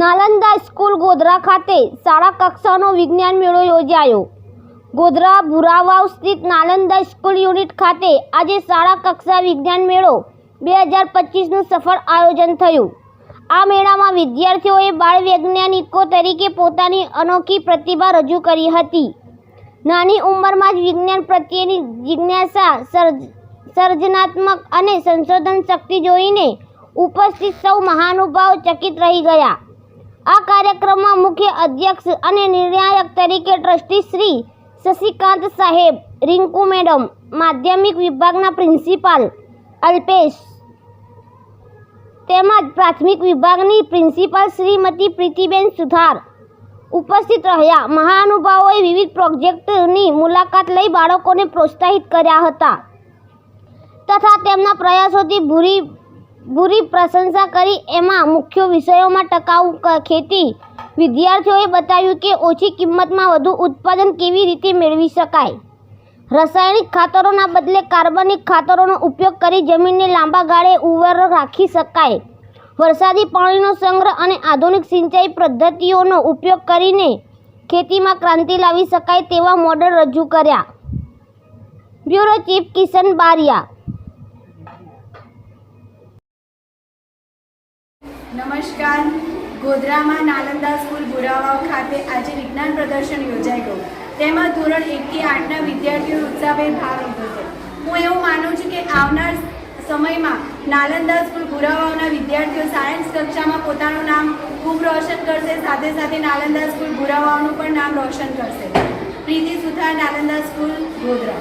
Nalanda school Godhra ખાતે શાળા કક્ષાનો વિજ્ઞાન મેળો યોજાયો. ગોધરા ભુરાવાવ સ્થિત નાલંદા સ્કૂલ યુનિટ ખાતે આજે શાળા કક્ષા વિજ્ઞાન મેળો બે હજાર પચીસનું સફળ આયોજન થયું. આ મેળામાં વિદ્યાર્થીઓએ બાળ વૈજ્ઞાનિકો તરીકે પોતાની અનોખી પ્રતિભા રજૂ કરી હતી. નાની ઉંમરમાં જ વિજ્ઞાન પ્રત્યેની જિજ્ઞાસા સર્જ, સર્જનાત્મક અને સંશોધન શક્તિ જોઈને ઉપસ્થિત સૌ મહાનુભાવ ચકિત રહી ગયા. આ કાર્યક્રમમાં મુખ્ય અધ્યક્ષ અને નિર્ણાયક તરીકે ટ્રસ્ટી શ્રી શશિકાંત સાહેબ, રિંકુ મેડમ, માધ્યમિક વિભાગના પ્રિન્સિપાલ અલ્પેશ, તેમજ પ્રાથમિક વિભાગની પ્રિન્સિપાલ શ્રીમતી પ્રીતિબેન સુથાર ઉપસ્થિત રહ્યા. મહાનુભાવોએ વિવિધ પ્રોજેક્ટની મુલાકાત લઈ બાળકોને પ્રોત્સાહિત કર્યા હતા તથા તેમના પ્રયાસોથી ભૂરી ભૂરી પ્રશંસા કરી એમાં મુખ્ય વિષયોમાં ટકાઉ ખેતી. વિદ્યાર્થીઓએ બતાવ્યું કે ઓછી કિંમતમાં વધુ ઉત્પાદન કેવી રીતે મેળવી શકાય? રાસાયણિક ખાતરોના બદલે કાર્બનિક ખાતરોનો ઉપયોગ કરી જમીનને લાંબા ગાળે ઉવર રાખી શકાય. વરસાદી પાણીનો સંગ્રહ અને આધુનિક સિંચાઈ પદ્ધતિઓનો ઉપયોગ કરીને ખેતીમાં ક્રાંતિ લાવી શકાય તેવા મોડેલ રજૂ કર્યા. બ્યુરો ચીફ કિશન બારિયા નમસ્કાર. ગોધરામાં નાલંદા સ્કૂલ બુરાવાવ ખાતે આજે વિજ્ઞાન પ્રદર્શન યોજાઈ ગયું તેમાં ધોરણ એકથી આઠના વિદ્યાર્થીઓ ઉત્સાહભેર ભાગ લીધો છે હું એવું માનું છું કે આવનાર સમયમાં નાલંદા સ્કૂલ ગુરાવાઓના વિદ્યાર્થીઓ સાયન્સ કક્ષામાં પોતાનું નામ ખૂબ રોશન કરશે, સાથે સાથે નાલંદા સ્કૂલ બુરાવાવનું પણ નામ રોશન કરશે. પ્રીતિ સુથાર, નાલંદા સ્કૂલ, ગોધરા.